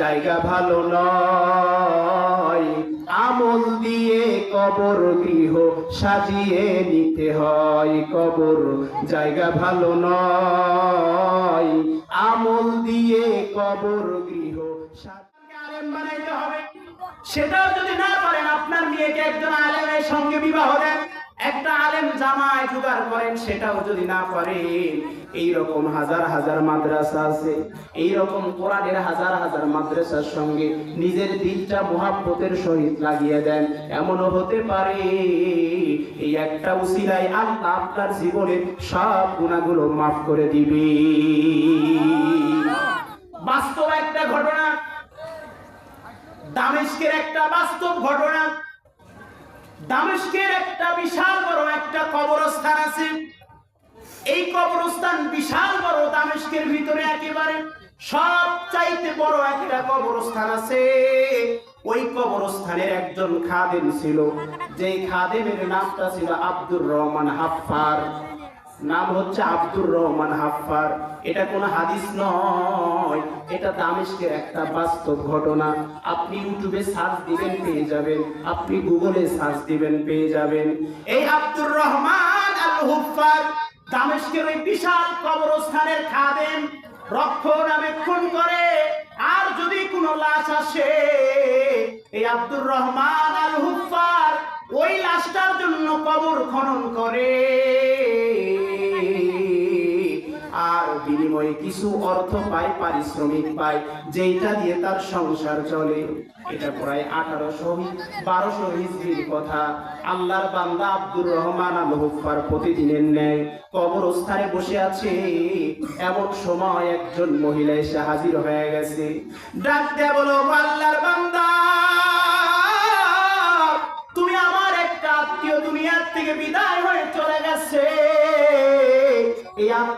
জায়গা ভালো নয়। আমল দিয়ে কবর গৃহ সাজিয়ে নিতে হয়। কবর জায়গা ভালো নয়। আমল দিয়ে কবর গৃহ সেটাও যদি না পারেন, আপনার মেয়েকে একজন আলেমের সঙ্গে বিবাহ দেন। একটা আলেম জামায় জোগাড় করেন, সেটাও যদি না পারেন এইরকম হাজার হাজার মাদ্রাসা আছে, এইরকম কোরআনের হাজার হাজার মাদ্রাসার সঙ্গে নিজের দিলটা মোহাব্বতের সহিত লাগিয়ে দেন, এমনও হতে পারে। এই একটা উসিলায় আল্লাহ আপনার জীবনে সব গুণাগুলো মাফ করে দিবে। বাস্তব একটা ঘটনা, দামেস্কের একটা বাস্তব ঘটনা। দামেস্কের একটা বিশাল বড় একটা কবরস্থান আছে। এই কবরস্থান বিশাল বড় দামেস্কের ভিতরে একেবারে সব চাইতে বড় একটা কবরস্থান আছে। ওই কবরস্থানের একজন খাদেম ছিল, যেই খাদেমের নামটা ছিল আব্দুর রহমান হাফফার। নাম হচ্ছে আব্দুর রহমান হাফফার। এটা কোনো হাদিস নয়। এটা দামেস্কের একটা বাস্তব ঘটনা। আপনি ইউটিউবে সার্চ দিবেন, পেয়ে যাবেন। আপনি গুগলে সার্চ দিবেন, পেয়ে যাবেন। এই আব্দুর রহমান আল হুফার দামেস্কের ওই বিশাল কবরস্থানের খাদেম রক্ষণাবেক্ষণ করে। আর যদি কোনো লাশ আসে, এই আব্দুর রহমান আল হুফার ওই লাশটার জন্য কবর খনন করে। বিনিময়ে কিছু অর্থ পায়, পারিশ্রমিক পায় যেটা দিয়ে তার সংসার চলে। এটা প্রায় আঠারোশো, বারোশো হিজড়ির কথা। আল্লাহর বান্দা আব্দুর রহমান আল হুফার প্রতিদিনের ন্যায় কবরস্থানে বসে আছে। এমন সময় একজন মহিলা এসে হাজির হয়ে গেছে। ডাক দেয়া বলো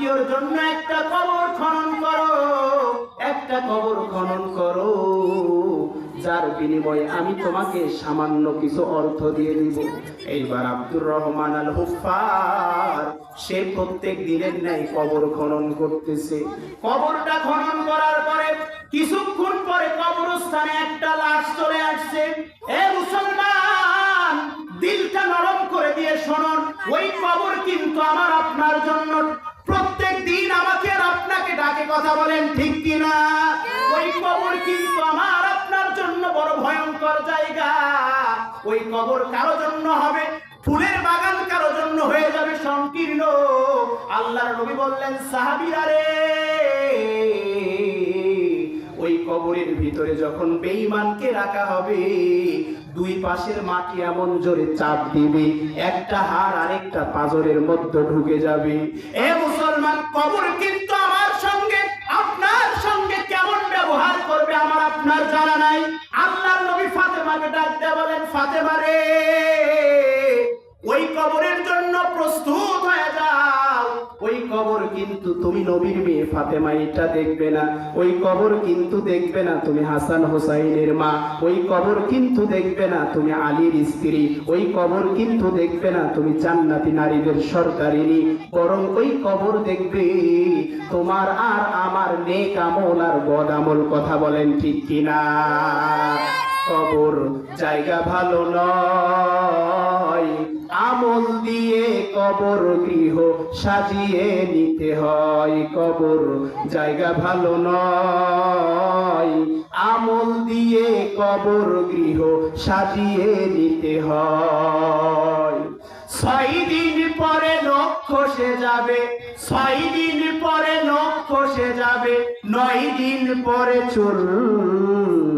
আত্মীয়র জন্য একটা কবর খনন করো, একটা কবর খনন করো। যার বিনিময়ে আমি তোমাকে সামান্য কিছু অর্থ দিয়ে দিব। এইবার আব্দুর রহমান আল হুফার সে প্রত্যেক দিনের ন্যায় কবর খনন করতেছে। কবরটা খনন করার পরে, কিছুক্ষণ পরে কবরস্থানে একটা লাশ কথা বলেন, ঠিক কিনা? ওই কবর কিন্তু আমার আপনার জন্য বড় ভয়ঙ্কর জায়গা। ওই কবর কারও জন্য হবে? ফুলের বাগান কারও জন্য হয়ে যাবে সংকীর্ণ। আল্লাহর নবী বললেন, সাহাবিরা রে, ওই কবরের ভিতরে যখন বেঈমানকে রাখা হবে, দুই পাশের মাটি এমন জোরে চাপ দিবে, একটা হাড় আরেকটা পাজরের মধ্যে ঢুকে যাবে। এ মুসলমান, কবর কিন্তু বলেন ফাতেমা রে ওই কবরের জন্য প্রস্তুত হয়ে যাও। ওই কবর কিন্তু তুমি নবীর মেয়ে ফাতেমা, এটা দেখবে না। ওই কবর কিন্তু দেখবে না তুমি হাসান হোসাইনের মা। ওই কবর কিন্তু দেখবে না তুমি আলীর স্ত্রী। ওই কবর কিন্তু দেখবে না তুমি জান্নাতি নারীদের সরকারিনী বরং ওই কবর দেখবে তোমার আর আমার নেক আমল আর বদ আমল কথা বলেন ঠিক কিনা? কবর জায়গা ভালো নয়। আমল দিয়ে কবর, গৃহ সাজিয়ে নিতে হয়। কবর, জায়গা ভালো নয়। আমল দিয়ে কবর, গৃহ সাজিয়ে নিতে হয়। ছয় দিন পরে খসে যাবে, ছয় দিন পরে খসে যাবে, নয় দিন পরে চুল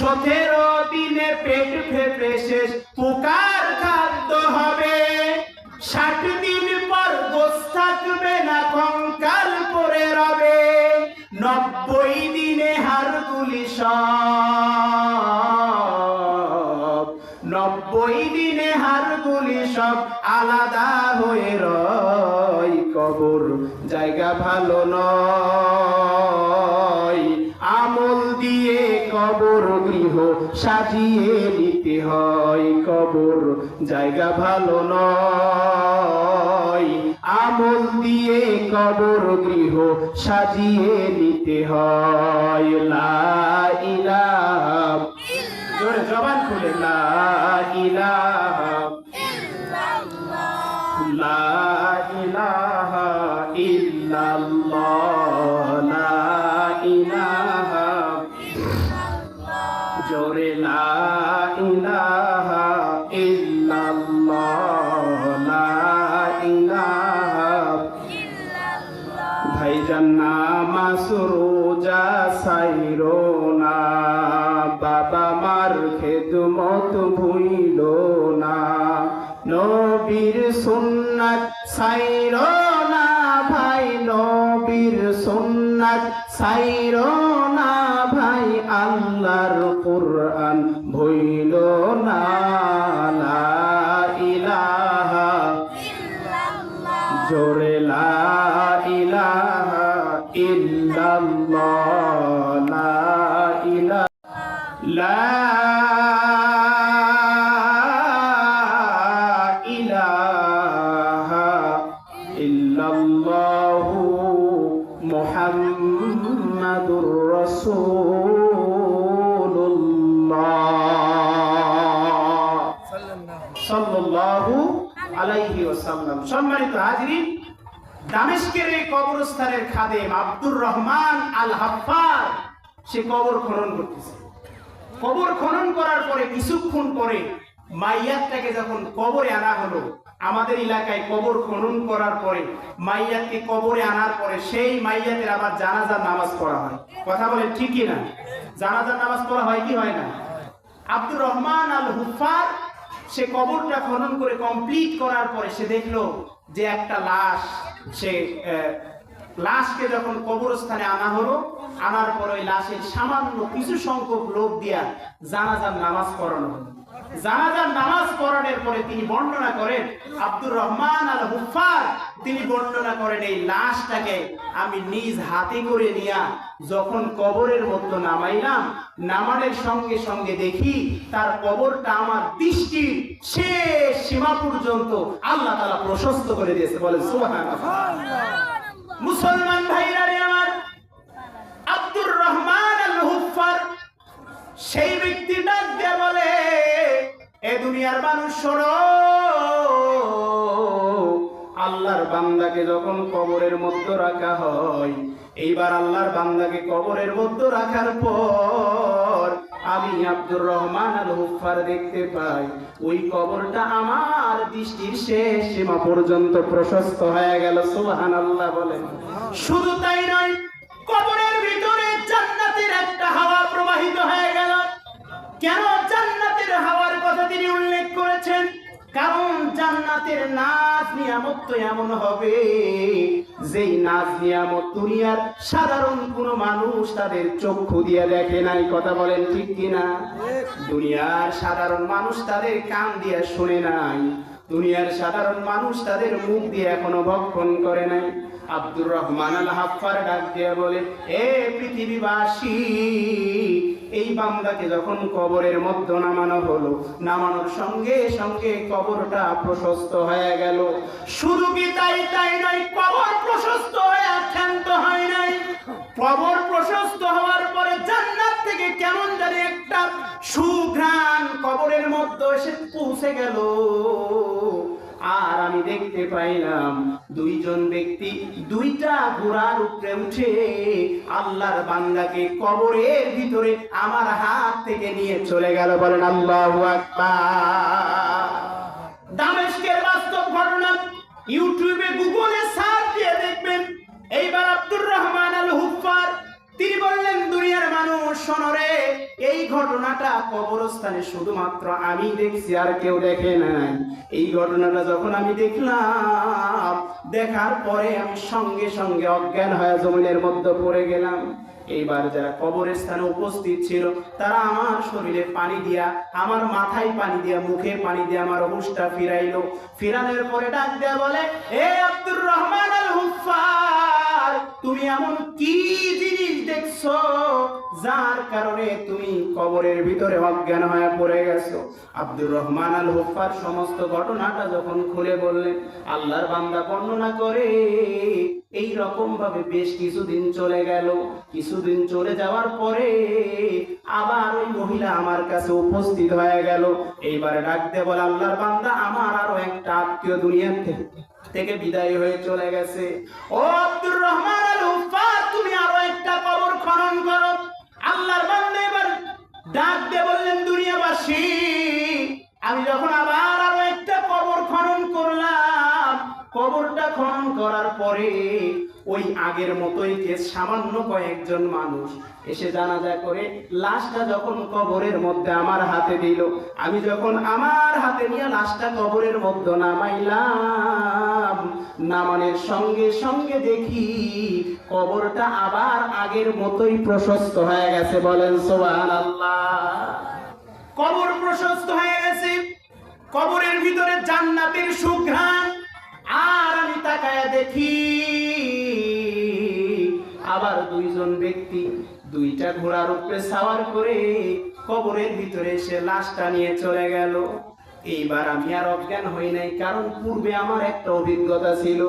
সতেরো দিনে পেট ফেপে শেষ, পোকার খাদ্য হবে। ষাট দিন পর গোস থাকবে না, কঙ্কাল পরে রবে। নব্বই দিনে হাড়গুলি সব, নব্বই দিনে হাড়গুলি সব আলাদা হয়ে রয় কবর। জায়গা ভালো নয়। গৃহ সাজিয়ে নিতে হয়, কবর জায়গা ভালো নয়। আমল দিয়ে কবর গৃহ সাজিয়ে নিতে হয়। লা ইলাহা জোরে জবান খুলে, লা নবীর সুন্নাত সাইরো না ভাই নবীর সুন্নাত সাইরো সম্মানিত হাজিরিন, দামেস্কের এই কবরস্থানের খাদেম আব্দুর রহমান আল হাফার, সে কবর খনন করতেছে। কবর খনন করার পরে কিছুক্ষণ পরে মাইয়াতটাকে যখন কবরে আনা হলো, আমাদের এলাকায় কবর খনন করার পরে মাইয়াতকে কবরে আনার পরে সেই মাইয়াতের আবার জানাজার নামাজ পড়া হয়। কথা বলে ঠিকই না জানাজার নামাজ পড়া হয় কি হয় না? আব্দুর রহমান আল হুফার সে কবরটা খনন করে কমপ্লিট করার পরে সে দেখল যে একটা লাশ, সে লাশকে যখন কবরস্থানে আনা হলো, আনার পর ওই লাশের সামান্য কিছু সংখ্যক লোক দিয়া জানাজার নামাজ পড়ানো হলো। জানাজার নামাজ পড়ানোর পরে তিনি বর্ণনা করেন, আব্দুর রহমান আল হুফার তিনি বর্ণনা করেন, এই লাশটাকে আমি নিজ হাতে করে নিয়া যখন কবরের মধ্যে নামাইলাম, নামানোর সঙ্গে সঙ্গে দেখি তার কবরটা আমার দৃষ্টির শেষ সীমা পর্যন্ত আল্লাহ তালা প্রশস্ত করে দিয়েছে। বলে সুবহান মুসলমান ভাইরা রে আমার, আব্দুর রহমান আল হুফার সেই ব্যক্তি ডাক বলে এ দুনিয়ার মানুষ শোনো। আল্লাহর বান্দাকে যখন কবরের মধ্যে রাখা হয়, এইবার আল্লাহর বান্দাকে কবরের মধ্যে রাখার পর আমি আব্দুর রহমান আল হুফার দেখতে পাই, ওই কবরটা আমার দৃষ্টির শেষ সীমা পর্যন্ত প্রশস্ত হয়ে গেল সুবহান আল্লাহ বলেন। শুধু তাই নয়, কবরের ভিতরে জান্নাতের একটা হাওয়া প্রবাহিত হয়ে গেল। কেন? কারণ জান্নাতের নাচ নিয়ামত তো এমন হবে। যেই নাচ নিয়ামত দুনিয়ার সাধারণ কোন মানুষ তাদের চক্ষু দিয়ে দেখে নাই, কথা বলেন ঠিক কিনা? দুনিয়ার সাধারণ মানুষ তাদের কান দিয়ে শুনে নাই। দুনিয়ার সাধারণ মানুষ তাদের মুখ দিয়ে এখনও ভক্ষণ করে নাই। আব্দুর রহমান আল হাফার ডাক দিয়ে বলে, এ পৃথিবীবাসী এই বান্দাকে যখন কবরের মধ্য নামানো হলো, নামানোর সঙ্গে সঙ্গে কবরটা প্রশস্ত হয়ে গেল। শুধু কি তাই তাই নয়, কবর প্রশস্ত হয়ে আখ্যান্ত হয় নাই। কবর প্রশস্ত হওয়ার পরে জান্নাত থেকে কেমন জানি একটা সুঘ্রাণ কবরের মধ্যে এসে পৌঁছে গেল। আমি দেখতে পাইলাম। দুইজন ব্যক্তি দুইটা ঘোড়ার উপরে উঠে আল্লাহর বান্দাকে কবরের ভিতরে আমার হাত থেকে নিয়ে চলে গেল। বলেন, আল্লাহ দামেস্কের বাস্তব ঘটনা ইউটিউবে গুগলে ঘটনাটা কবরস্থানে শুধুমাত্র আমি দেখছি আর কেউ দেখে নাই। এই ঘটনাটা যখন আমি দেখলাম, দেখার পরে আমি সঙ্গে সঙ্গে অজ্ঞান হয়ে জমিনের মধ্যে পড়ে গেলাম। এইবার যারা কবরের স্থানে উপস্থিত ছিল, তারা আমার শরীরে পানি দিয়া, আমার মাথায় পানি দিয়া, মুখে পানি দিয়া আমার হুশটা ফিরাইলো। ফিরানোর পরে ডাক দেয়া বলে, এ আব্দুর রহমান আল হুফার তুমি এমন কি জিনিস দেখছ যার কারণে তুমি কবরের ভিতরে অজ্ঞান হয়ে পড়ে গেছো। আব্দুর রহমান আল হুফার সমস্ত ঘটনাটা যখন খুলে বললেন, আল্লাহর বান্দা বর্ণনা করে, এই রকম ভাবে বেশ কিছুদিন চলে গেল। কিছুদিন চলে যাওয়ার পরে আবার ওই মহিলা আমার কাছে উপস্থিত হয়ে গেল। এইবার ডাকতে বলে, আল্লাহর বান্দা, আমার আরও একটা আত্মীয় দুনিয়া থেকে থেকে বিদায় হয়ে চলে গেছে। ও আব্দুর রহমান আল্লাহর বান্দা এবার ডাক দিয়ে বললেন দুনিয়াবাসী আমি যখন আবার খনন করার পরে ওই আগের মতোই যে সামান্য কয়েকজন মানুষ এসে জানাজা করে লাশটা যখন কবরের মধ্যে আমার হাতে দিল, আমি যখন আমার হাতে নিয়ে লাশটা কবরের মধ্যে নামাইলাম, নামানোর সঙ্গে সঙ্গে দেখি কবরটা আবার আগের মতোই প্রশস্ত হয়ে গেছে। বলেন সোহান কবর প্রশস্ত হয়ে গেছে। কবরের ভিতরে জান্নাতের সুঘ্রাণ আর আমি তাকায়া দেখি, আবার দুইজন ব্যক্তি দুইটা ঘোড়ার উপরে সাওয়ার করে কবরের ভিতরে এসে লাশটা নিয়ে চলে গেল। এইবার আমি আর অজ্ঞান হই নাই, কারণ পূর্বে আমার একটা অভিজ্ঞতা ছিল।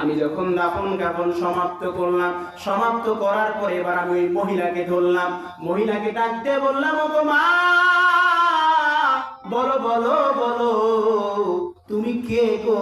আমি যখন দাফন কাফন সমাপ্ত করলাম, সমাপ্ত করার পরে এবার আমি ওই মহিলাকে ধরলাম। মহিলাকে ডাকতে বললাম, ও মা, বলো বলো বলো তুমি কে গো?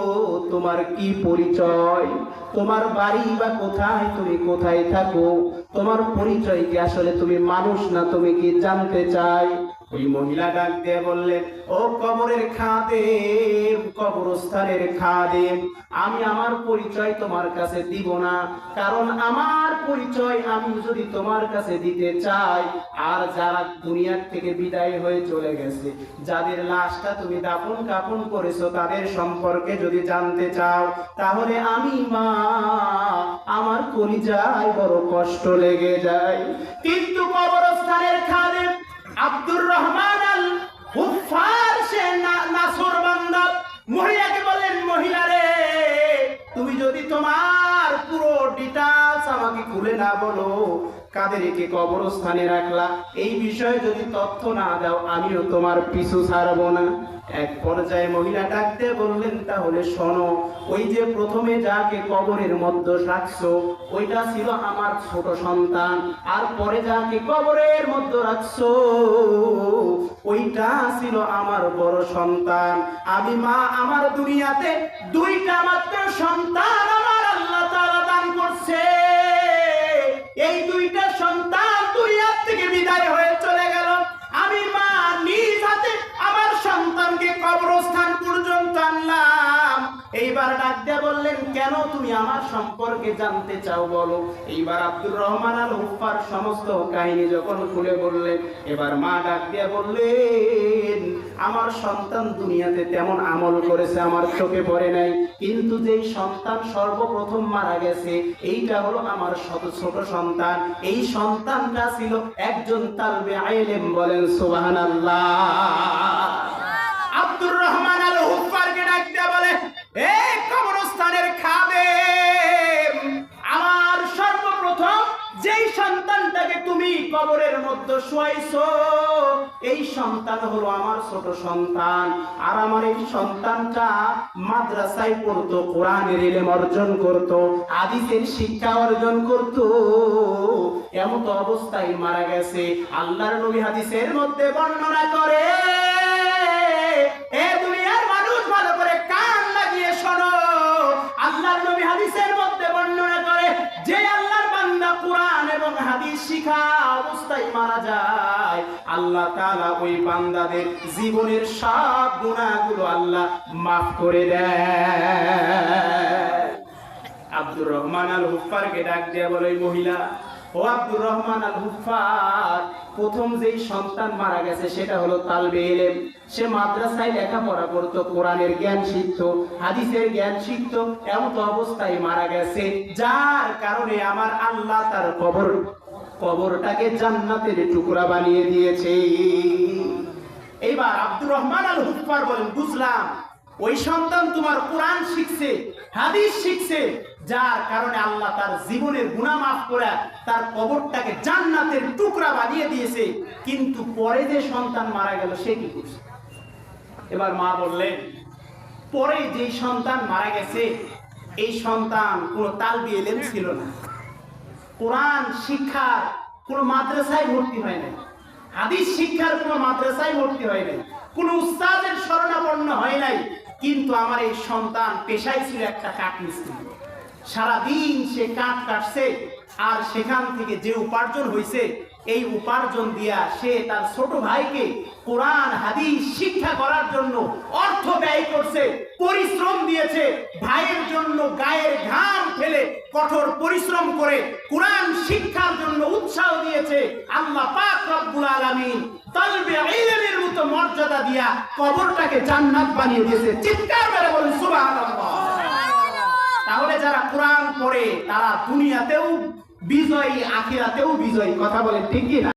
তোমার কি পরিচয়? তোমার বাড়ি বা কোথায়? তুমি কোথায় থাকো? তোমার পরিচয় কি আসলে তুমি মানুষ না তুমি কি জানতে চাই? ওই মহিলা ডাক দিয়ে বললেন, ও কবরের খাদেম, কবরস্থানের খাদেম, আমি আমার পরিচয় তোমার কাছে দিব না, কারণ আমার পরিচয় আমি যদি তোমার কাছে দিতে চাই, আর যারা দুনিয়ার থেকে বিদায় হয়ে চলে গেছে, যাদের লাশটা তুমি দাফন কাফন করেছ, তাদের সম্পর্কে যদি জানতে চাও, তাহলে আমি, মা, আমার কলিজায় বড় কষ্ট লেগে যায়। কিন্তু কবরস্থানের খাদেম আব্দুর রহমান আল হুফার সে নাসর বান্দা, মহিলাকে বললেন, মহিলা রে, তুমি যদি তোমার পুরো ডিটেলস আমাকে খুলে না বলো। কাদেরকে কবরস্থানে রাখলা? এই বিষয়ে যদি তথ্য না দাও, আমিও তোমার পিছু ছাড়বো না। এক পর্যায়ে মহিলা ডাকতে বললেন, তাহলে শোনো, ওই যে প্রথমে যাকে কবরের মধ্যে রাখছো, ওইটা ছিল আমার ছোট সন্তান। আর পরে যাকে কবরের মধ্যে রাখছো, ওইটা ছিল আমার বড় সন্তান। আমি, মা, আমার দুনিয়াতে দুইটা মাত্র সন্তান আমার আল্লাহ তাআলা দান করছে। কবরস্থান পর্যন্ত আনলাম। এইবার ডাক দিয়ে বললেন, কেন তুমি আমার সম্পর্কে জানতে চাও বলো? এইবার আব্দুর রহমান আল হুফার সমস্ত কাহিনী যখন খুলে বললেন, এবার মা ডাক দিয়ে বললেন, আমার সন্তান দুনিয়াতে তেমন আমল করেছে, আমার চোখে পড়ে নাই। কিন্তু যেই সন্তান সর্বপ্রথম মারা গেছে, এইটা হলো আমার শত ছোট সন্তান। এই সন্তানটা ছিল একজন তালবে আইলেম বলেন, সুবহানাল্লাহ। আব্দুর রহমান আল হুফারকে ডাক দিয়ে বলে এই কবরস্থানের খাদেম, আমার সর্বপ্রথম যেই সন্তানটাকে তুমি কবরের মধ্যে শুয়াইছো, এই সন্তান হলো আমার ছোট সন্তান। আর আমার এই সন্তানটা মাদ্রাসায় পড়তো, কোরআনের ইলম অর্জন করত, হাদিসের শিক্ষা অর্জন করত। এমন তো অবস্থায় মারা গেছে। আল্লাহর নবী হাদিসের মধ্যে বর্ণনা করে যে আল্লাহর বান্দা কোরআন এবং হাদিস শিখা অবস্থায় মারা যায়, আল্লাহ তাআলা ওই বান্দাদের জীবনের সব গুনাহগুলো আল্লাহ maaf করে দেয় আব্দুর রহমান আল হুফারকে ডাক দিয়ে বলে মহিলা ও আব্দুর রহমান আল হুফার প্রথম যেই সন্তান মারা গেছে সেটা হলো তালবে এলেম। সে মাদ্রাসায় লেখাপড়া করতো, কোরআনের জ্ঞান শিখত, হাদিসের জ্ঞান শিখত এমন তো অবস্থায় মারা গেছে। যার কারণে আমার আল্লাহ তার কবর, কবরটাকে জান্নাতের টুকরা বানিয়ে দিয়েছে। এইবার আব্দুর রহমান আল হুফার বলেন, বুঝলাম ওই সন্তান তোমার কোরআন শিখছে, হাদিস শিখছে, যার কারণে আল্লাহ তার জীবনের গুনাহ মাফ করে তার কবরটাকে জান্নাতের টুকরা বানিয়ে দিয়েছে। কিন্তু পরে যে সন্তান মারা গেল, সে কি করছে? এবার মা বললেন, পরে যেই সন্তান মারা গেছে, এই সন্তান কোনো তালবি এলেম ছিল না। কোরআন শিক্ষার কোনো মাদ্রাসায় ভর্তি হয় নাই। হাদিস শিক্ষার কোনো মাদ্রাসায় ভর্তি হয় নাই। কোনো উস্তাদের শরণাপন্ন হয় নাই। কিন্তু আমার এই সন্তান পেশায় ছিল একটা কাঠ মিস্ত্রি সারাদিন সে কাঠ কাটছে আর সেখান থেকে যে উপার্জন হয়েছে এই উপার্জন দিয়া সে তার ছোট ভাইকে কোরআন হাদিস শিক্ষা করার জন্য অর্থ ব্যয় করছে পরিশ্রম দিয়েছে ভাইয়ের জন্য গায়ের ঘাম ফেলে কঠোর পরিশ্রম করে কোরআন শিক্ষার জন্য উৎসাহ দিয়েছে। আল্লাহ পাক রব্বুল আলামিন তালবে ইলমের মতো মর্যাদা দিয়া কবরটাকে জান্নাত বানিয়ে দিয়েছে। চিৎকার মেরে বলেন সুবহানাল্লাহ। তাহলে যারা কোরআন পড়ে তারা দুনিয়াতেও বিজয়ী আখিরাতেও বিজয়ী কথা বলে ঠিক না